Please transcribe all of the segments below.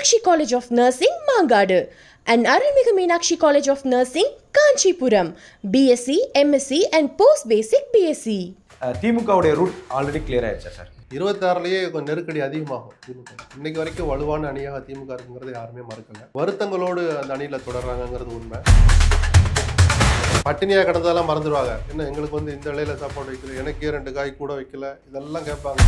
College of Nursing, Mangadu, and Arulmigu Meenakshi College of Nursing, Kanchipuram, BSc, MSc, and Post Basic BSc. அஹ் திமுகவுடைய route already clear ஆயிடுச்சா sir இருபத்தாறுலயே கொஞ்சம் நெருக்கடி அதிகமாகும் திமுக. இன்னைக்கு வரைக்கும் வலுவான அணியாக திமுக இருக்குங்கிறது யாருமே மறக்கல. வருத்தங்களோடு அந்த அணியில தொடர்றாங்கங்கிறது உண்மை. பட்டினியா கிடந்ததெல்லாம் மறந்துடுவாங்க. என்ன எங்களுக்கு வந்து இந்த இலையில சாப்பாடு வைக்கல எனக்கே ரெண்டு காய் கூட வைக்கல இதெல்லாம் கேட்பாங்க.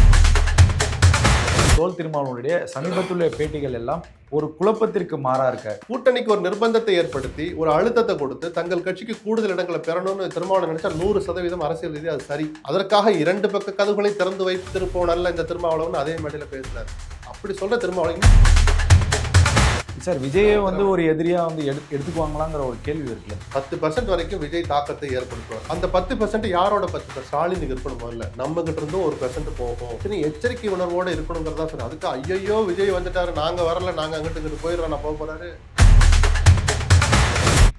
தோல் திருமாவளவனுடைய சமீபத்துள்ள பேட்டிகள் எல்லாம் ஒரு குழப்பத்திற்கு மாறா இருக்க. கூட்டணிக்கு ஒரு நிர்பந்தத்தை ஏற்படுத்தி ஒரு அழுத்தத்தை கொடுத்து தங்கள் கட்சிக்கு கூடுதல் இடங்களை பெறணும்னு திருமாவளவன் நினைச்சா நூறு சதவீதம் அரசியல் ரீதியாக அது சரி. அதற்காக இரண்டு பக்க கதவுகளை திறந்து வைத்திருப்போனல்ல இந்த திருமாவளவன் அதே மேடையில பேசினார். அப்படி சொல்ற திருமாவளவன் சார் விஜயை வந்து ஒரு எதிரியா வந்து எடு எடுத்துக்குவாங்களாங்கிற ஒரு கேள்வி இருக்குல்ல. பத்து பர்சன்ட் வரைக்கும் விஜய் தாக்கத்தை ஏற்படுத்துவார். அந்த பத்து பர்சன்ட் யாரோட பத்து பர்சன்ட் ஸ்டாலினுக்கு இருக்கணும் முதல்ல நம்ம கிட்ட இருந்தும் ஒரு பர்சன்ட் போகும். சரி எச்சரிக்கை உணர்வோட இருக்கணுங்கிறதா சொன்னேன் அதுக்கு ஐயோ விஜய் வந்துட்டாரு. நாங்க வரல. நாங்க அங்கிட்டு இங்கிட்டு போயிடுறோம். நான் போக போறாரு.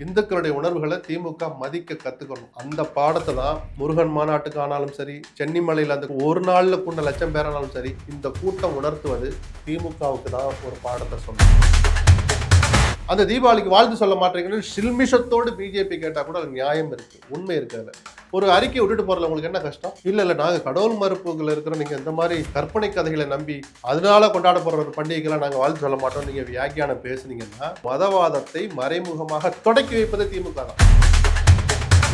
இந்துக்களுடைய உணர்வுகளை திமுக மதிக்க கத்துக்கணும். அந்த பாடத்தை தான் முருகன் மாநாட்டுக்கு ஆனாலும் சரி சென்னிமலையில் அந்த ஒரு நாள்ல கொண்ட லட்சம் பேரானாலும் சரி இந்த கூட்டம் உணர்த்துவது திமுகவுக்கு தான் ஒரு பாடத்தை சொல்லணும் அந்த தீபாவளிக்கு வாழ்த்து சொல்ல மாட்டேங்கிறது சில்மிஷத்தோடு பிஜேபி கேட்டால் கூட அது நியாயம் இருக்குது உண்மை இருக்காது ஒரு அறிக்கை விட்டுட்டு போறதுல உங்களுக்கு என்ன கஷ்டம்? இல்லை இல்லை நாங்கள் கடவுள் மறுப்புகள் இருக்கிற நீங்கள் இந்த மாதிரி கற்பனை கதைகளை நம்பி அதனால கொண்டாட போகிற ஒரு பண்டிகைகளை நாங்கள் வாழ்த்து சொல்ல மாட்டோம் நீங்கள் வியாக்கியானம் பேசுனீங்கன்னா மதவாதத்தை மறைமுகமாக தொடக்கி வைப்பது திமுக தான்.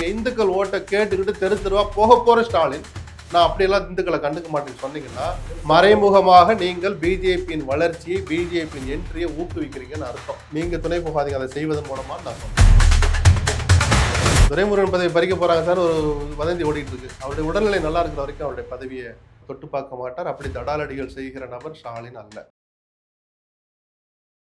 இந்துக்கள் ஓட்டை கேட்டுக்கிட்டு தெரு தெருவா போக போகிற ஸ்டாலின் நான் அப்படியெல்லாம் இந்துக்களை கண்டுக்க மாட்டேன்னு சொன்னீங்கன்னா மறைமுகமாக நீங்கள் பிஜேபியின் வளர்ச்சியை பிஜேபியின் என்ட்ரியை ஊக்குவிக்கிறீங்கன்னு அர்த்தம். நீங்கள் துணை போகாதீங்க அதை செய்வதன் மூலமாக நான் சொன்னேன் துரைமுருகன் பதவி பறிக்க போகிறாங்க சார் ஒரு வதந்தி ஓடிட்டு இருக்கு அவருடைய உடல்நிலை நல்லா இருக்கிற வரைக்கும் அவருடைய பதவியை தொட்டு பார்க்க மாட்டார். அப்படி தடாலடிகள் செய்கிற நபர் ஸ்டாலின் அல்ல.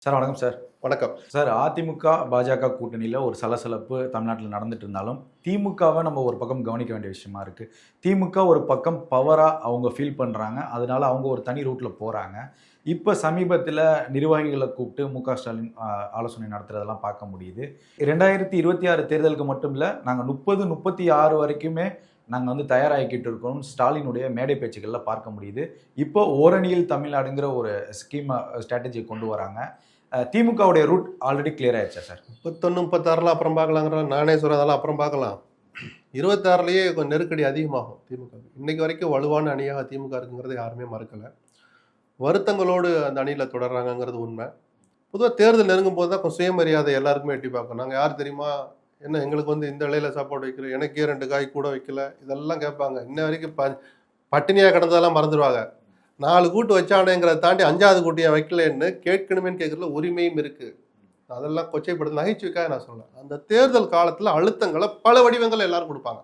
சார் வணக்கம் சார். வணக்கம். சார் அதிமுக பாஜக கூட்டணியில் ஒரு சலசலப்பு தமிழ்நாட்டில் நடந்துட்டு இருந்தாலும் திமுகவை நம்ம ஒரு பக்கம் கவனிக்க வேண்டிய விஷயமா இருக்கு. திமுக ஒரு பக்கம் பவராக அவங்க ஃபீல் பண்ணுறாங்க அதனால அவங்க ஒரு தனி ரூட்டில் போகிறாங்க இப்போ சமீபத்தில் நிர்வாகிகளை கூப்பிட்டு மு க ஸ்டாலின் ஆலோசனை நடத்துகிறதெல்லாம் பார்க்க முடியுது. ரெண்டாயிரத்தி இருபத்தி ஆறு தேர்தலுக்கு மட்டும் இல்லை நாங்கள் முப்பது முப்பத்தி ஆறு வரைக்குமே நாங்கள் வந்து தயாராகிக்கிட்டு இருக்கோம். ஸ்டாலினுடைய மேடை பேச்சுகளில் பார்க்க முடியுது. இப்போ ஓரணியில் தமிழ்நாடுங்கிற ஒரு ஸ்கீமை ஸ்ட்ராட்டஜி கொண்டு வராங்க. திமுகவுடைய ரூட் ஆல்ரெடி கிளியர் ஆயிடுச்சா சார்? முப்பத்தொன்று முப்பத்தாறுல அப்புறம் பார்க்கலாங்கிற. நானே சொல்றதெல்லாம் அப்புறம் பார்க்கலாம். இருபத்தாறுலயே கொஞ்சம் நெருக்கடி அதிகமாகும் திமுக. இன்னைக்கு வரைக்கும் வலுவான அணியாக திமுக இருக்குங்கிறத யாருமே மறக்கலை. வருத்தங்களோடு அந்த அணியில் தொடர்றாங்கங்கிறது உண்மை. பொதுவாக தேர்தல் நெருங்கும் போது தான் கொஞ்சம் சுயமரியாதை எல்லாருக்குமே எட்டி பார்க்கணும். நாங்கள் யார் தெரியுமா? என்ன எங்களுக்கு வந்து இந்த இலையில சாப்பாடு வைக்கல எனக்கே ரெண்டு காய் கூட வைக்கல. இதெல்லாம் கேட்பாங்க. இன்ன வரைக்கும் ப பட்டினியாக கிடந்ததெல்லாம் மறந்துடுவாங்க நாலு கூட்டு வச்சானேங்கிறத தாண்டி அஞ்சாவது கூட்டியை வைக்கலன்னு கேட்கணுமேன்னு கேட்கறதுல உரிமையும் இருக்கு. அதெல்லாம் கொச்சைப்படுத்த நகைச்சுவைக்காக நான் சொல்றேன். அந்த தேர்தல் காலத்தில் அழுத்தங்களை பல வடிவங்கள் எல்லாரும் கொடுப்பாங்க.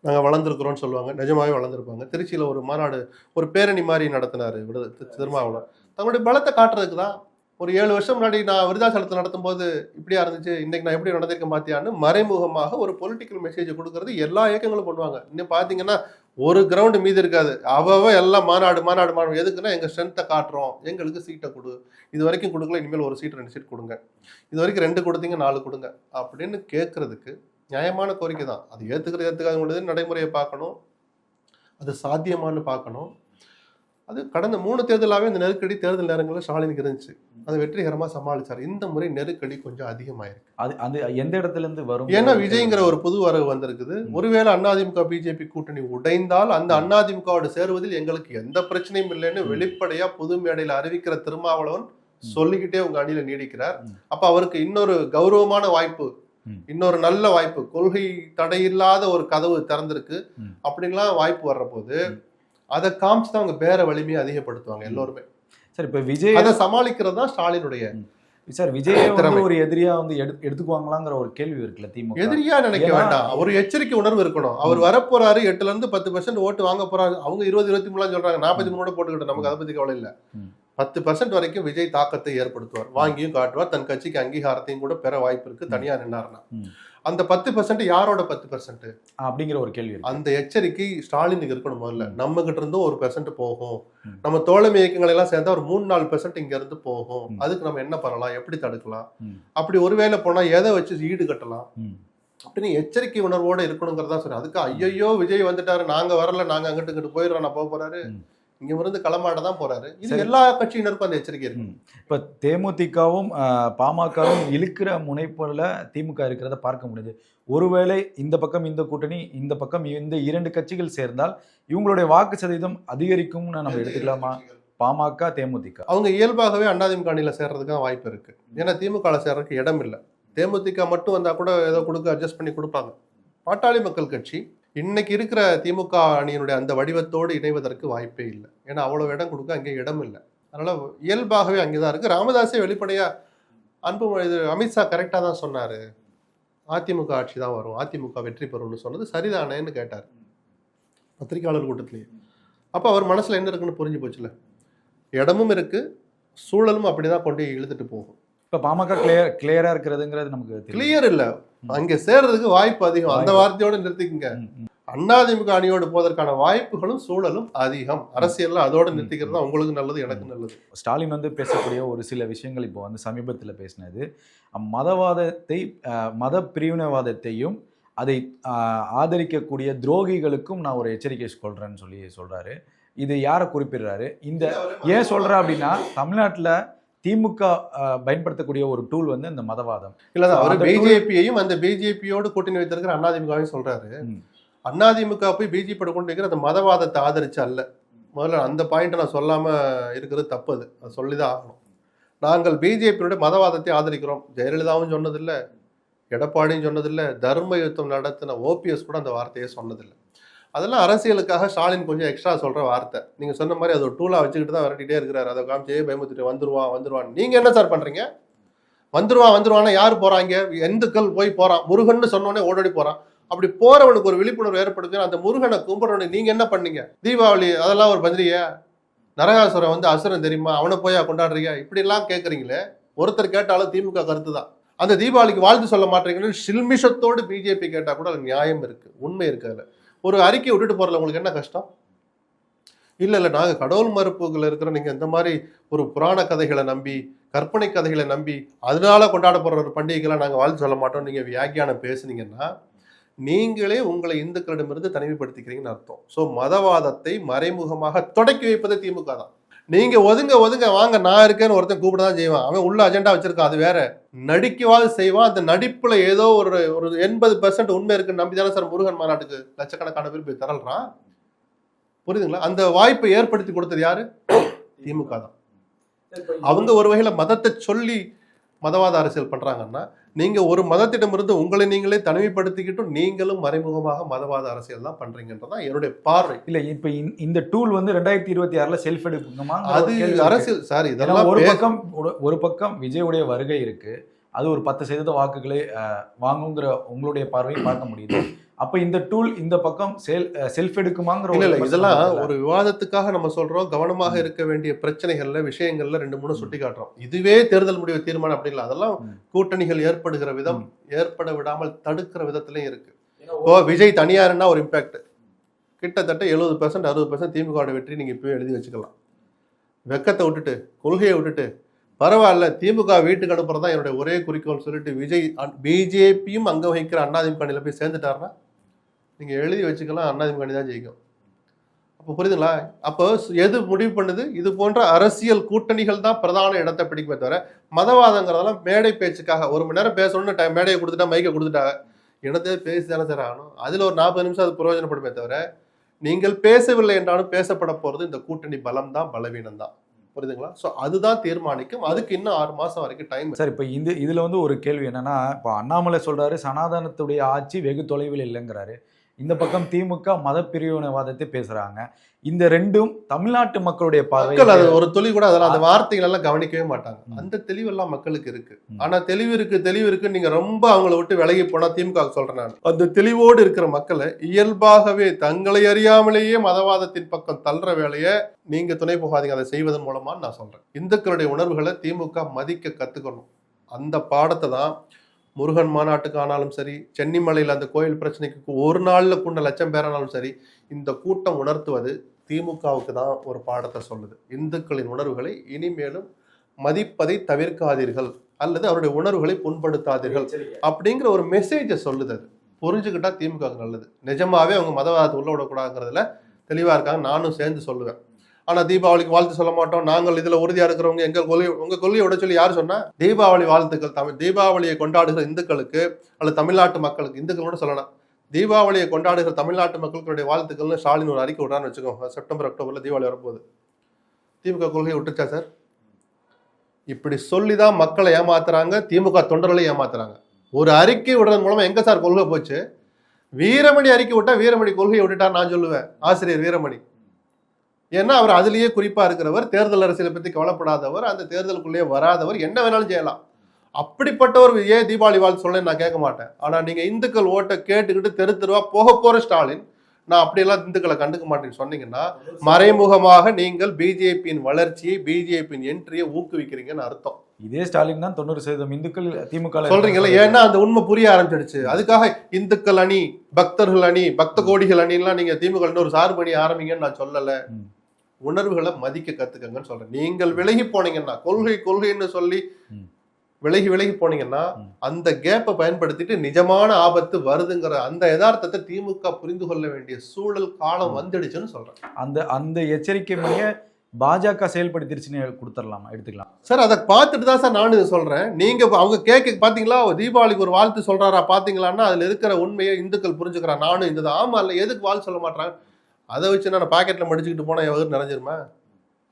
நாங்கள் வளர்ந்துருக்குறோம்னு சொல்லுவாங்க. நிஜமாவே வளர்ந்துருப்பாங்க. திருச்சியில் ஒரு மாநாடு ஒரு பேரணி மாதிரி நடத்தினார் விடுத தி- திருமாவளவன். தங்களுடைய பலத்தை காட்டுறதுக்கு தான் ஒரு ஏழு வருஷம் முன்னாடி நான் விருதாசலத்தில் நடத்தும் போது இப்படியா இருந்துச்சு இன்னைக்கு நான் எப்படி நடந்திருக்கேன் மாத்தியான்னு மறைமுகமாக ஒரு பொலிட்டிக்கல் மெசேஜ் கொடுக்கறது எல்லா இயக்கங்களும் பண்ணுவாங்க. இன்னும் பார்த்தீங்கன்னா ஒரு கிரவுண்டு மீது இருக்காது. அவ எல்லாம் மாநாடு மாநாடு மாநாடு. எதுக்குன்னா எங்கள் ஸ்ட்ரென்த்தை காட்டுறோம். எங்களுக்கு சீட்டை கொடு. இது வரைக்கும் கொடுக்கல இனிமேல் ஒரு சீட் ரெண்டு சீட் கொடுங்க. இது வரைக்கும் ரெண்டு கொடுத்தீங்க நாலு கொடுங்க. அப்படின்னு கேட்கறதுக்கு நியாயமான கோரிக்கை தான். அது ஏற்றுக்கிறது ஏற்றுக்காதுங்கிறது நடைமுறையை பார்க்கணும். அது சாத்தியமான்னு பார்க்கணும். அது கடந்த மூணு தேர்தலாவே இந்த நெருக்கடி தேர்தல் நேரங்களில் ஸ்டாலினுக்கு இருந்துச்சு. அதை வெற்றிகரமா சமாளிச்சார். இந்த முறை நெருக்கடி கொஞ்சம் அதிகமாயிருக்கு. அது அது எந்த இடத்துல இருந்து வரும்? ஏன்னா விஜய்ங்கிற ஒரு புது வரவு வந்திருக்குது. ஒருவேளை அதிமுக பிஜேபி கூட்டணி உடைந்தால் அந்த அதிமுகவோடு சேருவதில் எங்களுக்கு எந்த பிரச்சனையும் இல்லைன்னு வெளிப்படையா புது மேடையில அறிவிக்கிற திருமாவளவன் சொல்லிக்கிட்டே உங்க அணியில நீடிக்கிறார். அப்ப அவருக்கு இன்னொரு கௌரவமான வாய்ப்பு. இன்னொரு நல்ல வாய்ப்பு கொள்கை தடையில்லாத ஒரு கதவு திறந்திருக்கு. ம். அப்படின்லாம் வாய்ப்பு வர்ற போது அதை காமிச்சு தான் அவங்க பேர வலிமையை அதிகப்படுத்துவாங்க எல்லோருமே. சார் இப்போ விஜய் அதை சமாளிக்கிறது தான் ஸ்டாலினுடைய சார் விஜயை வந்து. ஒரு எதிரியா வந்து எடு எடுத்துக்குவாங்களாங்கிற ஒரு கேள்வி இருக்குல்ல திமுக. எதிரியா நினைக்க வேண்டாம். ஒரு எச்சரிக்கை உணர்வு இருக்கணும். அவர் வரப்போறாரு எட்டுல இருந்து பத்து பர்சன்ட் ஓட்டு வாங்க போறாரு. அவங்க இருபது இருபத்தி மூணு சொல்றாங்க. நாற்பத்தி மூணு போட்டுக்கிட்டு நமக்கு அதை பத்தி கவலை இல்ல. பத்து பர்சன்ட் வரைக்கும் விஜய் தாக்கத்தை ஏற்படுத்துவார். வாங்கியும் காட்டுவார். தன் கட்சிக்கு அங்கீகாரத்தையும் கூட பெற வாய்ப்பு இருக்கு. தனியா நின்னாருன்னா. ம். அந்த பத்து பர்சன்ட் யாரோட பத்து பர்சன்ட் அப்படிங்கிற ஒரு கேள்வி அந்த எச்சரிக்கை ஸ்டாலினுக்கு இருக்கணும் முதல்ல. நம்ம கிட்ட இருந்தும் ஒரு பெர்சன்ட் போகும். நம்ம தோழமை இயக்கங்கள் எல்லாம் சேர்ந்தா ஒரு மூணு நாலு பெர்சன்ட் இங்க இருந்து போகும். அதுக்கு நம்ம என்ன பண்ணலாம்? எப்படி தடுக்கலாம். அப்படி ஒருவேளை போனா எதை வச்சு ஈடு கட்டலாம். அப்படின்னு எச்சரிக்கை உணர்வோட இருக்கணுங்கிறதா சொல்றேன் அதுக்கு ஐயோ விஜய் வந்துட்டாரு. நாங்க வரல. நாங்க அங்கிட்டு இங்கிட்டு போயிடுறோம். நான் போக போறாரு. இங்க இருந்து களமாட தான் போறாரு. இது. எல்லா கட்சியினருக்கும் அந்த எச்சரிக்கை இருக்கு. இப்ப தேமுதிகவும் பாமகவும் இழுக்கிற முனைப்புல திமுக இருக்கிறத பார்க்க முடியுது. ஒருவேளை இந்த பக்கம் இந்த கூட்டணி இந்த பக்கம் இந்த இரண்டு கட்சிகள் சேர்ந்தால் இவங்களுடைய வாக்கு சதவீதம் அதிகரிக்கும்னு நம்ம எடுத்துக்கலாமா? பாமக தேமுதிக. அவங்க இயல்பாகவே அதிமுக அணியில சேர்றதுக்கு வாய்ப்பு இருக்கு. ஏன்னா திமுக சேர்றதுக்கு இடம் இல்லை தேமுதிக மட்டும் வந்தா கூட ஏதோ கொடுக்க அட்ஜஸ்ட் பண்ணி கொடுப்பாங்க. பாட்டாளி மக்கள் கட்சி இன்னைக்கு இருக்கிற திமுக அணியினுடைய அந்த வடிவத்தோடு இணைவதற்கு வாய்ப்பே இல்லை. ஏன்னா அவ்வளவு இடம் கொடுக்க அங்கே இடம் இல்லை. அதனால இயல்பாகவே அங்கேதான் இருக்கு. ராமதாஸே வெளிப்படையா அன்பு இது அமித்ஷா கரெக்டா தான் சொன்னாரு. அதிமுக ஆட்சி தான் வரும். அதிமுக வெற்றி பெறும்னு சொன்னது சரிதானேன்னு கேட்டார். பத்திரிகையாளர் கூட்டத்திலேயே. அப்போ அவர் மனசுல என்ன இருக்குன்னு புரிஞ்சு போச்சுல இடமும் இருக்கு சூழலும் அப்படிதான் கொண்டு இழுத்துட்டு போகும். இப்ப பாமக கிளியர் கிளியரா இருக்கிறதுங்கிறது நமக்கு. கிளியர் இல்ல. அங்க சேர்றதுக்கு வாய்ப்பு அதிகம். அந்த. வார்த்தையோட நிறுத்திக்கங்க. அதிமுக அணியோடு போவதற்கான வாய்ப்புகளும் சூழலும் அதிகம். அரசியல்ல அதோட நிறுத்திக்கிறது தான் உங்களுக்கு நல்லது எனக்கு நல்லது. ஸ்டாலின் வந்து பேசக்கூடிய ஒரு சில விஷயங்கள் இப்போ வந்து சமீபத்தில் பேசினது. மதவாதத்தை மத பிரிவினைவாதத்தையும் அதை ஆதரிக்கக்கூடிய துரோகிகளுக்கும் நான் ஒரு எச்சரிக்கை சொல்றேன்னு சொல்லி சொல்றாரு. இது யாரை குறிப்பிடுறாரு? இந்த ஏன் சொல்றேன் அப்படின்னா தமிழ்நாட்டுல திமுக பயன்படுத்தக்கூடிய ஒரு டூல் வந்து இந்த மதவாதம். இல்ல அவர் பிஜேபியையும் அந்த பிஜேபியோடு கூட்டணி வைத்திருக்கிற அதிமுகவையும் சொல்றாரு. ம். அதிமுக போய் பிஜேபி கொண்டு வைக்கிற அந்த மதவாதத்தை ஆதரிச்சு அல்ல. முதல்ல அந்த பாயிண்ட்டை நான் சொல்லாம இருக்கிறது தப்பு அது அது சொல்லிதான் ஆகணும். நாங்கள் பிஜேபியோட மதவாதத்தை ஆதரிக்கிறோம். ஜெயலலிதாவும் சொன்னதில்லை எடப்பாடியும் சொன்னதில்லை தர்ம யுத்தம் நடத்தின ஓபிஎஸ் கூட அந்த வார்த்தையை சொன்னதில்லை. அதெல்லாம் அரசியலுக்காக ஸ்டாலின் கொஞ்சம் எக்ஸ்ட்ரா சொல்கிற வார்த்தை. நீங்கள் சொன்ன மாதிரி அதை ஒரு டூலாக வச்சுக்கிட்டு தான் விரட்டிகிட்டே இருக்கிறார். அதை காமிச்சே பயமுத்திட்டு வந்துருவான் வந்துருவான் நீங்கள் என்ன சார் பண்ணுறீங்க வந்துருவான் வந்துருவான்னா யார் போகிறாங்க எந்துக்கள் போய் போகிறான் முருகன்னு சொன்னோடனே ஓடோடி போகிறான் அப்படி போகிறவனுக்கு ஒரு விழிப்புணர்வு ஏற்படுத்தி அந்த முருகனை கும்பிடுறவனுக்கு நீங்கள் என்ன பண்ணீங்க? தீபாவளி அதெல்லாம் ஒரு பந்திரியா. நரகாசுரன் வந்து அசுரன் தெரியுமா? அவனை போயா கொண்டாடுறீங்க இப்படிலாம் கேட்குறீங்களே ஒருத்தர் கேட்டாலும் திமுக கருத்து தான் அந்த தீபாவளிக்கு வாழ்த்து சொல்ல மாட்டீங்கன்னு சில்மிஷத்தோடு பிஜேபி கேட்டால் கூட அது நியாயம் இருக்குது உண்மை இருக்குது அதில். ஒரு அறிக்கை விட்டுட்டு போறதுல உங்களுக்கு என்ன கஷ்டம்? இல்லை இல்லை நாங்கள் கடவுள் மறுப்புகள் இருக்கிற நீங்கள் இந்த மாதிரி ஒரு புராண கதைகளை நம்பி கற்பனை கதைகளை நம்பி அதனால கொண்டாடப்படுற ஒரு பண்டிகைகளை நாங்கள் வாழ்த்து சொல்ல மாட்டோம் நீங்கள் வியாக்கியானம் பேசுனீங்கன்னா நீங்களே உங்களை இந்துக்களிடமிருந்து தனிமைப்படுத்திக்கிறீங்கன்னு அர்த்தம். ஸோ மதவாதத்தை மறைமுகமாக தொடக்கி வைப்பது திமுக தான். நீங்க ஒதுங்க ஒதுங்க வாங்க நான் இருக்கேன்னு ஒருத்தன் கூப்பிட தான் செய்வான். அவன் உள்ள அஜெண்டா வச்சிருக்கான் அது வேற. நடிக்கவாது செய்வான் அந்த நடிப்புல ஏதோ ஒரு ஒரு எண்பது பெர்சன்ட் உண்மை இருக்குன்னு நம்பி தானே சார் முருகன் மாநாட்டுக்கு லட்சக்கணக்கான பேர் போய் திரள்றான். புரியுதுங்களா? அந்த வாய்ப்பை ஏற்படுத்தி கொடுத்தது யாரு? திமுக தான். அவங்க ஒரு வகையில மதத்தை சொல்லி மதவாத அரசியல் பண்றாங்கன்னா நீங்க ஒரு மதத்திடமிருந்து உங்களை நீங்களே தனிமைப்படுத்திக்கிட்டும் நீங்களும் மறைமுகமாக மதவாத அரசியல் தான் பண்றீங்கன்றதான் என்னுடைய பார்வை. இல்ல இப்ப இந்த- டூல் வந்து ரெண்டாயிரத்தி இருபத்தி ஆறுல செல்ஃப் எடுக்குமா அது அரசியல் சார் இதெல்லாம் ஒரு பக்கம் ஒரு- பக்கம் விஜயுடைய வருகை இருக்கு. அது ஒரு பத்து சதவீத வாக்குகளை வாங்குங்கிற உங்களுடைய பார்வையை பார்க்க முடியுது. அப்ப இந்த டூல் இந்த பக்கம் செல் செல்ஃப் எடுக்குமாங்கிற இல்ல இதெல்லாம் ஒரு விவாதத்துக்காக நம்ம சொல்றோம். கவனமாக இருக்க வேண்டிய பிரச்சனைகள்ல விஷயங்கள்ல ரெண்டு மூணு சுட்டி காட்டுறோம் இதுவே தேர்தல் முடிவு தீர்மானம் அப்படி இல்லை அதெல்லாம். கூட்டணிகள் ஏற்படுகிற விதம் ஏற்பட விடாமல் தடுக்கிற விதத்திலையும் இருக்கு. இப்போ விஜய் தனியாருன்னா ஒரு இம்பாக்ட் கிட்டத்தட்ட எழுபது பர்சன்ட் அறுபது பர்சன்ட் திமுக வெற்றி நீங்க இப்பவே எழுதி வச்சுக்கலாம். வெக்கத்தை விட்டுட்டு கொள்கையை விட்டுட்டு. பரவாயில்ல திமுக வீட்டுக்கு அனுப்புறது தான் என்னுடைய ஒரே குறிக்கோள் சொல்லிட்டு விஜய் பிஜேபியும் அங்க வகிக்கிற அண்ணாதிமுக போய் சேர்ந்துட்டாருன்னா நீங்கள் எழுதி வச்சுக்கலாம் அண்ணாதிமுக தான் ஜெயிக்கும். அப்போ புரியுதுங்களா? அப்போ எது முடிவு பண்ணுது? இது போன்ற அரசியல் கூட்டணிகள் தான் பிரதான இடத்தை பிடிக்குமே தவிர மதவாதங்கிறதெல்லாம் மேடை பேச்சுக்காக ஒரு மணி நேரம் பேசணும்னு டைம் மேடையை கொடுத்துட்டா மைக்கை கொடுத்துட்டாங்க. இனத்தே பேசி தானே சார் ஆகணும். அதில் ஒரு நாற்பது நிமிஷம் அது பிரயோஜனப்படுமே தவிர நீங்கள் பேசவில்லை என்றாலும் பேசப்பட போகிறது இந்த கூட்டணி பலம் தான் பலவீனம் தான். புரியுதுங்களா? ஸோ அதுதான் தீர்மானிக்கும். அதுக்கு இன்னும் ஆறு மாதம் வரைக்கும் டைம் சார் இப்போ இந்த இதில் வந்து ஒரு கேள்வி என்னென்னா இப்போ அண்ணாமலை சொல்கிறாரு சனாதனத்துடைய ஆட்சி வெகு தொலைவில் இல்லைங்கிறாரு. இந்த பக்கம் திமுக மத பிரிவினைவாதத்தை பேசுறாங்க. இந்த ரெண்டும் தமிழ்நாட்டு மக்களுடைய பார்வை அது ஒரு துளி கூட அதெல்லாம் அந்த வார்த்தைகள் எல்லாம் கவனிக்கவே மாட்டாங்க. அந்த தெளிவெல்லாம் மக்களுக்கு இருக்கு. ஆனா தெளிவு இருக்கு தெளிவு இருக்கு நீங்க ரொம்ப அவங்கள விட்டு விலகி போனா திமுக சொல்றேன் நான். அந்த தெளிவோடு இருக்கிற மக்களை இயல்பாகவே தங்களை அறியாமலேயே மதவாதத்தின் பக்கம் தள்ளுற வேலையை நீங்க துணை போகாதீங்க அதை செய்வதன் மூலமா நான் சொல்றேன். இந்துக்களுடைய உணர்வுகளை திமுக மதிக்க கத்துக்கணும். அந்த பாடத்தை தான் முருகன் மாநாட்டுக்கு ஆனாலும் சரி சென்னிமலையில் அந்த கோயில் பிரச்சனைக்கு ஒரு நாள்ல கூண்ட லட்சம் பேரானாலும் சரி இந்த கூட்டம் உணர்த்துவது திமுகவுக்கு தான் ஒரு பாடத்தை சொல்லுது. இந்துக்களின் உணர்வுகளை இனிமேலும் மதிப்பதை தவிர்க்காதீர்கள் அல்லது அவருடைய உணர்வுகளை புண்படுத்தாதீர்கள் அப்படிங்கிற ஒரு மெசேஜை சொல்லுது அது. புரிஞ்சுக்கிட்டா திமுக நல்லது. நிஜமாவே அவங்க மதவாதத்தை உள்ள விடக்கூடாதுங்கிறதுல தெளிவா இருக்காங்க. நானும் சேர்ந்து சொல்லுவேன். ஆனால் தீபாவளிக்கு வாழ்த்து சொல்ல மாட்டோம். நாங்கள் இதில் உறுதியாக இருக்கிறவங்க எங்கள் கொள்கை உங்கள் கொள்கையை விட சொல்லி யார் சொன்னால் தீபாவளி வாழ்த்துக்கள் தமிழ் தீபாவளியை கொண்டாடுகிற இந்துக்களுக்கு அல்லது தமிழ்நாட்டு மக்களுக்கு இந்துக்களோட சொல்லலாம். தீபாவளியை கொண்டாடுகிற தமிழ்நாட்டு மக்களுடைய வாழ்த்துக்கள்னு ஸ்டாலின் ஒரு அறிக்கை விடுறான்னு வச்சுக்கோங்க. செப்டம்பர் அக்டோபரில் தீபாவளி வரப்போகுது. திமுக கொள்கையை விட்டுச்சா சார்? இப்படி சொல்லி தான் மக்களை ஏமாத்துறாங்க திமுக தொண்டர்களை ஏமாத்துறாங்க. ஒரு அறிக்கை விடுறது மூலமாக எங்கே சார் கொள்கை போச்சு? வீரமணி அறிக்கை விட்டால் வீரமணி கொள்கையை விட்டுட்டார் நான் சொல்லுவேன். ஆசிரியர் வீரமணி. ஏன்னா அவர் அதுலயே குறிப்பா இருக்கிறவர் தேர்தல் அரசியலை பத்தி கவலைப்படாதவர் அந்த தேர்தலுக்குள்ளேயே வராதவர் என்ன வேணாலும் செய்யலாம். அப்படிப்பட்டவர் ஏன் தீபாவளி வாழ்த்து சொல்ல நான் கேட்க மாட்டேன். ஆனா நீங்க இந்துக்கள் ஓட்டை கேட்டுக்கிட்டு தெரு தெருவா போக போற ஸ்டாலின் நான் அப்படியெல்லாம் இந்துக்களை கண்டுக்க மாட்டேன்னு சொன்னீங்கன்னா மறைமுகமாக நீங்கள் பிஜேபியின் வளர்ச்சியை பிஜேபியின் என்ட்ரியை ஊக்குவிக்கிறீங்கன்னு அர்த்தம். இதே ஸ்டாலின் தான் தொண்ணூறு சதவீதம் இந்துக்கள் திமுக சொல்றீங்களா ஏன்னா அந்த உண்மை புரிய ஆரம்பிச்சிடுச்சு. அதுக்காக இந்துக்கள் அணி பக்தர்கள் அணி பக்த கோடிகள் அணிலாம் நீங்க திமுக இன்னொரு சார்பு அணி ஆரம்பிங்கன்னு நான் சொல்லல. உணர்வுகளை மதிக்க கத்துக்கங்கன்னு சொல்றேன். நீங்கள் விலகி போனீங்கன்னா கொள்கை கொள்கைன்னு சொல்லி. விலகி விலகி போனீங்கன்னா. அந்த கேப்பை பயன்படுத்திட்டு நிஜமான ஆபத்து வருதுங்கிற அந்த யதார்த்தத்தை திமுக புரிந்து கொள்ள வேண்டிய சூழல் காலம் வந்துடுச்சுன்னு சொல்றேன். அந்த அந்த எச்சரிக்கை பாஜக செயல்படுத்திருச்சுன்னு கொடுத்துடலாமா? எடுத்துக்கலாம். சார் அதை பார்த்துட்டு தான் சார் நானும் இதை சொல்றேன். நீங்க அவங்க கேட்க பாத்தீங்களா? தீபாவளிக்கு ஒரு வாழ்த்து சொல்றாரா பாத்தீங்களான்னா அதுல இருக்கிற உண்மையை இந்துக்கள் புரிஞ்சுக்கிறான் நானும் இந்த ஆமா இல்ல எதுக்கு வாழ்த்து சொல்ல மாட்டாங்க அதை வச்சு நான் பாக்கெட்ல மடிச்சுக்கிட்டு போனா எவ்வளவு நிறைஞ்சிருமா?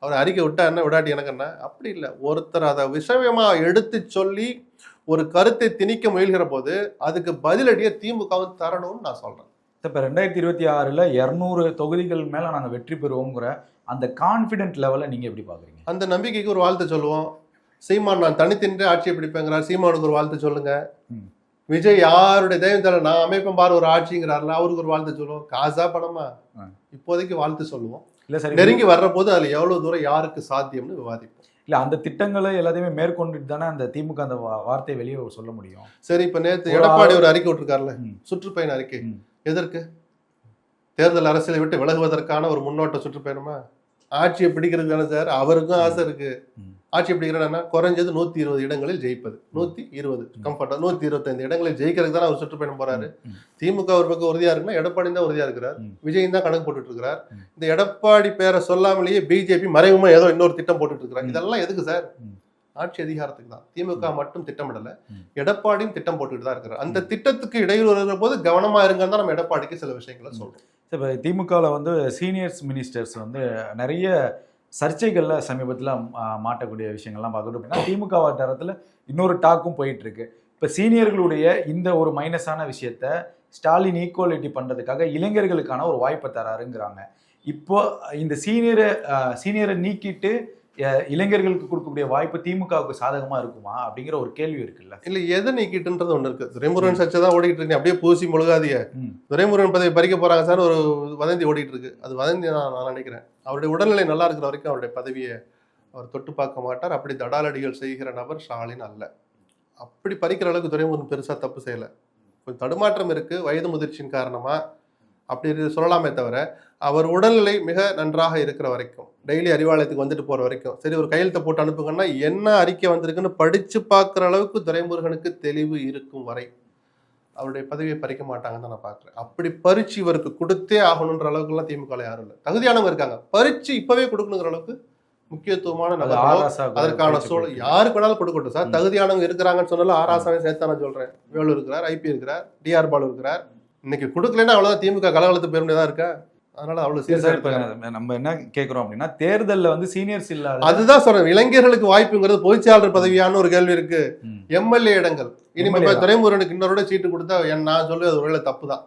அவர் அறிக்கை விட்டா என்ன? விடாட்டி எனக்கு என்ன? அப்படி இல்லை. ஒருத்தர் அதை விஷயமா எடுத்து சொல்லி ஒரு கருத்தை திணிக்க முயல்கிற போது அதுக்கு பதிலடியை திமுகவும் தரணும்னு நான் சொல்றேன். இப்போ ரெண்டாயிரத்தி இருபத்தி ஆறில் இரநூறு தொகுதிகள் மேலே நாங்கள் வெற்றி பெறுவோங்கிற அந்த கான்ஃபிடென்ட் லெவலை நீங்கள் எப்படி பார்க்குறீங்க அந்த நம்பிக்கைக்கு ஒரு வாழ்த்து சொல்லுவோம். சீமான் நான் தனித்தின்றே ஆட்சியை பிடிப்பேங்கிறார். சீமானுக்கு ஒரு வாழ்த்து சொல்லுங்க. ம். விஜய் யாருடைய தெய்வம் தெரியல. நான் அமைப்பேன் பாரு ஒரு ஆட்சிங்கிறாருல அவருக்கு ஒரு வாழ்த்து சொல்லுவோம். காசா பணமா. இப்போதைக்கு வாழ்த்து சொல்லுவோம். இல்லை சார் நெருங்கி வர்ற போது அதுல எவ்வளவு தூரம் யாருக்கு சாத்தியம்னு விவாதிப்போம். இல்லை அந்த திட்டங்களை எல்லாத்தையுமே மேற்கொண்டுட்டு தானே அந்த திமுக அந்த வார்த்தையை வெளியே சொல்ல முடியும். சரி இப்ப ஒரு எடப்பாடி ஒரு அறிக்கை விட்டுருக்காருல்ல ம். சுற்றுப்பயண அறிக்கை. எதற்கு? தேர்தல் அரசியலை விட்டு விலகுவதற்கான ஒரு முன்னோட்ட சுற்றுப்பயணமா? ஆட்சியை பிடிக்கிறது தானே சார் அவருக்கும் ஆசை இருக்கு. ஆட்சி பிடிக்கிறேன்னா குறைஞ்சது நூத்தி இருபது இடங்களில் ஜெயிப்பது. நூத்தி இருபது. கம்ஃபர்டா நூத்தி இருபத்தைந்து இடங்களில் ஜெயிக்கிறதுக்கு தானே அவர் சுற்றுப்பயணம் போறாரு. திமுக ஒரு பக்கம் உறுதியா இருக்குன்னா எடப்பாடி தான் உறுதியா இருக்கிறார். விஜய் தான் கணக்கு போட்டுட்டு இருக்கிறார். இந்த எடப்பாடி பேரை சொல்லாமலேயே பிஜேபி மறைமுகமா ஏதோ இன்னொரு திட்டம் போட்டுட்டு இருக்கிறாங்க ம். இதெல்லாம் எதுக்கு சார். ஆட்சி அதிகாரத்துக்கு தான். திமுக மட்டும் திட்டமிடல. எடப்பாடியும் திட்டம் போட்டுட்டு தான் இருக்கிறார். அந்த திட்டத்துக்கு இடையூறு வருகிற போது கவனமா இருங்கன்னு தான் நம்ம எடப்பாடிக்கு சில விஷயங்களை சொல்றோம். இப்போ திமுகவில் வந்து சீனியர்ஸ் மினிஸ்டர்ஸ் வந்து நிறைய சர்ச்சைகளில் சமீபத்தில் மாட்டக்கூடிய விஷயங்கள்லாம் பார்க்கணும் அப்படின்னா திமுக வட்டாரத்தில் இன்னொரு டாக்கும் போயிட்டு இருக்கு இப்போ சீனியர்களுடைய இந்த ஒரு மைனஸான விஷயத்த ஸ்டாலின் ஈக்குவாலிட்டி பண்ணுறதுக்காக இளைஞர்களுக்கான ஒரு வாய்ப்பை தராருங்கிறாங்க. இப்போ இந்த சீனியரை சீனியரை நீக்கிட்டு இளைஞர்களுக்கு கொடுக்கக்கூடிய வாய்ப்பு திமுகவுக்கு சாதகமாக இருக்குமா? அப்படிங்கிற ஒரு கேள்வி இருக்குல்ல. இல்ல எதை நீக்கிட்டுன்றது ஒண்ணு இருக்கு. துரைமுருகன் சர்ச்சை தான் ஓடிட்டு இருக்கு. அப்படியே பூசி முழுகாதீங்க. ம். துரைமுருகன் பதவி பறிக்க போறாங்க சார் ஒரு வதந்தி ஓடிட்டு இருக்கு. அது வதந்தி தான் நான் நினைக்கிறேன். அவருடைய உடல்நிலை நல்லா இருக்கிற வரைக்கும் அவருடைய பதவியை அவர் தொட்டு பார்க்க மாட்டார். அப்படி தடாலடிகள் செய்கிற நபர் ஸ்டாலின் அல்ல. அப்படி பறிக்கிற அளவுக்கு துரைமுருகன் பெருசாக தப்பு செய்யலை. கொஞ்சம் தடுமாற்றம் இருக்குது வயது முதிர்ச்சியின் காரணமாக அப்படி சொல்லலாமே தவிர அவர் உடல்நிலை மிக நன்றாக இருக்கிற வரைக்கும் டெய்லி அறிவாலயத்துக்கு வந்துட்டு போகிற வரைக்கும் சரி ஒரு கையெழுத்தை போட்டு அனுப்புங்கன்னா என்ன அறிக்கை வந்திருக்குன்னு படித்து பார்க்குற அளவுக்கு துரைமுருகனுக்கு தெளிவு இருக்கும் வரை அவருடைய பதவியை பறிக்க மாட்டாங்கன்னு தான் நான் பார்க்குறேன். அப்படி பறிச்சு இவருக்கு கொடுத்தே ஆகணுன்ற அளவுக்குலாம் திமுக யாரும் இல்லை. தகுதியானவங்க இருக்காங்க. பறிச்சு இப்பவே கொடுக்கணுங்கிற அளவுக்கு முக்கியத்துவமான நபர்களோ அதற்கான சூழல் யாருக்கு வேணாலும் கொடுக்கட்டும். சார். தகுதியானவங்க இருக்கிறாங்கன்னு சொன்னாலும் ஆராசாவே சேர்த்தா நான் சொல்றேன். வேலு இருக்கிறார் ஐபி இருக்கிறார் டிஆர் பாலு இருக்கிறார். இன்னைக்கு கொடுக்கலன்னா அவ்வளவுதான் திமுக கலகலத்து பெருமையா இருக்கா? அதனால அவ்வளவு சீரியஸா நம்ம என்ன கேட்குறோம் அப்படின்னா தேர்தலில் வந்து சீனியர்ஸ் இல்லாத அதுதான் சொல்றேன். இளைஞர்களுக்கு வாய்ப்புங்கிறது பொதுச்செயலாளர் பதவியான ஒரு கேள்வி இருக்கு. எம்எல்ஏ இடங்கள். இனிமே MLA இப்ப தான். துரைமுருகனுக்கு இன்னொரு சீட்டு கொடுத்தா என் நான் சொல்லுவது அது ஒருவேளை தப்பு தான்.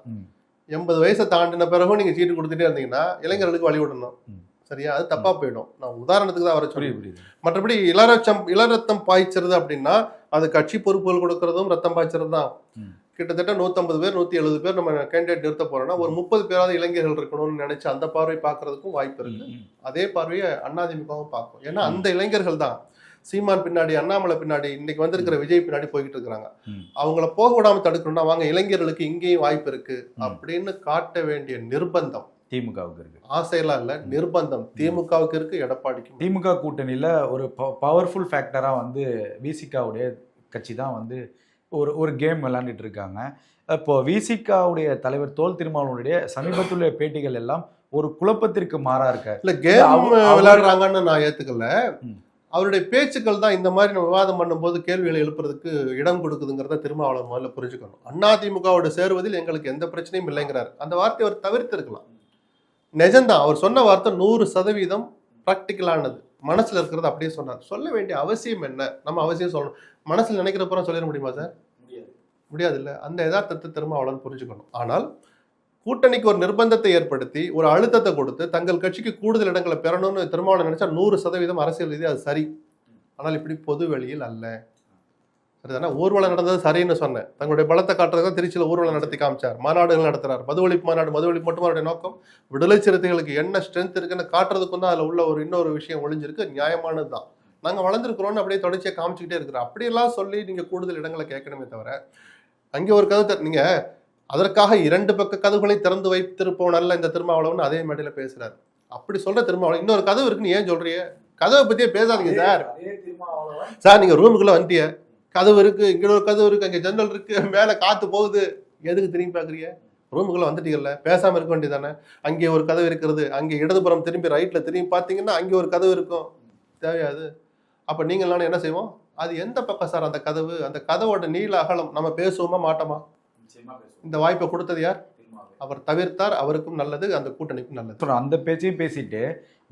எண்பது வயசை தாண்டின பிறகும் நீங்க சீட்டு கொடுத்துட்டே இருந்தீங்கன்னா இளைஞர்களுக்கு வழி விடணும் ம். சரியா? அது தப்பா போயிடும். நான் உதாரணத்துக்கு தான் வர சொல்லி மற்றபடி இளரச்சம் இளரத்தம் பாய்ச்சறது அப்படின்னா அது கட்சி பொறுப்புகள் கொடுக்கறதும் ரத்தம் பாய்ச்சறது தான். கிட்டத்தட்ட 150 பேர் நூத்தி எழுபது பேர் நம்ம கேண்டிடேட் நிறுத்த போறோம்னா ஒரு முப்பது பேராவது இளைஞர்கள் இருக்கணும்னு நினைச்சு அந்த பார்வை பார்க்கறதுக்கும் வாய்ப்பு இருக்கு. ம், ம். அதே பார்வையை அதிமுகவும் பார்க்கும் ஏன்னா அந்த இளைஞர்கள் தான். சீமான் பின்னாடி அண்ணாமலை பின்னாடி இன்னைக்கு வந்திருக்கிற விஜய் பின்னாடி போய்கிட்டு இருக்கிறாங்க. அவங்கள போக விடாம தடுக்கணும்னா வாங்க இளைஞர்களுக்கு இங்கேயும் வாய்ப்பு இருக்கு ம். அப்படின்னு காட்ட வேண்டிய நிர்பந்தம். திமுகவுக்கு இருக்கு. ஆசையெல்லாம் இல்ல நிர்பந்தம். திமுகவுக்கு இருக்கு எடப்பாடிக்கு. திமுக கூட்டணியில் ஒரு பவர்ஃபுல் ஃபேக்டராக வந்து விசிகாவுடைய கட்சி தான் வந்து ஒரு ஒரு கேம் விளையாண்டுட்டு இருக்காங்க இப்போ விசிகாவுடைய தலைவர் தோல் திருமாவளவனுடைய சமீபத்துள்ள பேட்டிகள் எல்லாம் ஒரு குழப்பத்திற்கு மாறா இருக்காரு இல்ல கேம் விளையாடுறாங்கன்னு நான் ஏத்துக்கல. அவருடைய பேச்சுக்கள் தான் இந்த மாதிரி நம்ம விவாதம் பண்ணும்போது கேள்விகளை எழுப்புறதுக்கு இடம் கொடுக்குதுங்கிறத திருமாவளவன் முதல்ல புரிஞ்சுக்கணும். அதிமுகவோட சேருவதில் எங்களுக்கு எந்த பிரச்சனையும் இல்லைங்கிறார். அந்த வார்த்தையை அவர் தவிர்த்து இருக்கலாம் நிஜம்தான் அவர் சொன்ன வார்த்தை நூறு சதவீதம் ப்ராக்டிக்கலானது மனசுல இருக்கிறது அப்படியே சொன்னார். சொல்ல வேண்டிய அவசியம் என்ன? நம்ம அவசியம் சொல்லணும். மனசுல நினைக்கிறப்புறம் சொல்லிட முடியுமா சார்? முடியாது. இல்ல அந்த யதார்த்தத்தை திருமாவளவன் புரிஞ்சுக்கணும். ஆனால் கூட்டணிக்கு ஒரு நிர்பந்தத்தை ஏற்படுத்தி ஒரு அழுத்தத்தை கொடுத்து தங்கள் கட்சிக்கு கூடுதல் இடங்களை பெறணும்னு திருமாவளவன் நினைச்சா நூறு சதவீதம் அரசியல் ரீதியா அது சரி. ஆனால் இப்படி பொது வெளியில் அல்ல. சரிதானே ஊர்வலம் நடந்தது சரின்னு சொன்னேன். தங்களுடைய பலத்தை காட்டுறதுக்கு திருச்சியில் ஊர்வலம் நடத்தி காமிச்சார். மாநாடுகள் நடத்துறார் மது ஒழிப்பு மாநாடு மது ஒழிப்பு மட்டும் அவருடைய நோக்கம். விடுதலை சிறுத்தைகளுக்கு என்ன ஸ்ட்ரென்த் இருக்குன்னு காட்டுறதுக்கும் தான் அதில் உள்ள ஒரு இன்னொரு விஷயம் ஒளிஞ்சிருக்கு. நியாயமானது தான் நாங்கள் வளர்ந்துருக்கிறோம்னு அப்படியே தொடர்ச்சியாக காமிச்சிக்கிட்டே இருக்கிறோம். அப்படியெல்லாம் சொல்லி நீங்கள் கூடுதல் இடங்களை கேட்கணுமே தவிர அங்கே ஒரு கதவு திற- நீங்க அதற்காக இரண்டு பக்க கதவுகளை திறந்து வைத்திருப்போம் நல்ல இந்த திருமாவளவன் அதே மேடையில் பேசுறாரு. அப்படி சொல்ற திருமாவளவன் இன்னொரு கதவு இருக்குன்னு ஏன் சொல்றீங்க? கதவை பத்தியே பேசாதீங்க சார். சார் நீங்க ரூமுக்குள்ள வந்துட்டிய. கதவு இருக்கு இங்க ஒரு கதவு இருக்கு அங்க ஜன்னல் இருக்கு மேல காத்து போகுது. எதுக்கு திரும்பி பாக்குறீங்க? ரூமுக்குள்ள வந்துட்டீங்கல்ல பேசாம இருக்க வேண்டியதானே அங்கே ஒரு கதவு இருக்கிறது அங்கே இடதுபுறம் திரும்பி ரைட்ல திரும்பி பார்த்தீங்கன்னா அங்கே ஒரு கதவு இருக்கும். தேவையாது அப்ப நீங்கள் நானும் என்ன செய்வோம்? அது எந்த பக்கம் சார் அந்த கதவு? அந்த கதவோட நீள அகலம் நம்ம பேசுவோமா மாட்டோமா? இந்த வாய்ப்பை கொடுத்தது யார்? அவர் தவிர்த்தார் அவருக்கும் நல்லது அந்த கூட்டணிக்கும் நல்லது. அந்த பேச்சையும் பேசிட்டு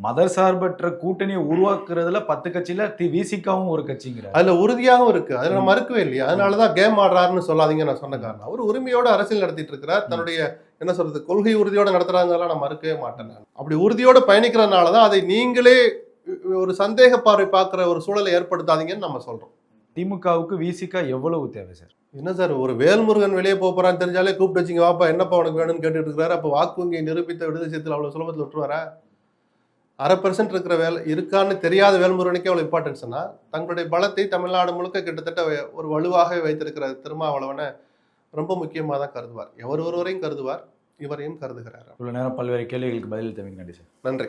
மதசார்பற்ற கூட்டணியை உருவாக்குறதுல பத்து கட்சியில விசிகாவும் ஒரு கட்சிங்கிறார். அதுல உறுதியாகவும் இருக்கு. அதுல நான் மறுக்கவே இல்லையா? அதனாலதான் கேம் ஆடுறாருன்னு சொல்லாதீங்க நான் சொன்ன காரணம். அவர் உரிமையோட அரசியல் நடத்திட்டு இருக்கிறார். தன்னுடைய என்ன சொல்றது கொள்கை உறுதியோட நடத்துறாங்கலாம் நான் மறுக்கவே மாட்டேன். அப்படி உறுதியோட பயணிக்கிறதுனால தான் அதை நீங்களே ஒரு சந்தேக பார்வை பார்க்குற ஒரு சூழலை ஏற்படுத்தாதீங்கன்னு நம்ம சொல்றோம். திமுகவுக்கு விசிகா எவ்வளவு தேவை சார்? என்ன சார் ஒரு வேல்முருகன் வெளியே போறான்னு தெரிஞ்சாலே கூப்பிட்டு வச்சிங்க வாப்பா என்னப்பா உனக்கு வேணும்னு கேட்டுட்டு இருக்காரு அப்போ வாக்கு வங்கி நிரூபித்த விடுதலை சேர்த்துல அவ்வளவு சுலபத்தில் விட்டுருவாரா? அரை பெர்சன்ட் இருக்கிற வேலை இருக்கான்னு தெரியாத வேல்முருகனுக்கே அவ்வளவு இம்பார்ட்டன்ஸ்னா தங்களுடைய பலத்தை தமிழ்நாடு முழுக்க கிட்டத்தட்ட ஒரு வலுவாக வைத்திருக்கிற திருமாவளவனை ரொம்ப முக்கியமாக தான் கருதுவார். எவர் ஒருவரையும் கருதுவார் இவரையும் கருதுகிறார். இவ்வளவு நேரம் பல்வேறு கேள்விகளுக்கு பதில் தெரிவிக்க நன்றி சார். நன்றி.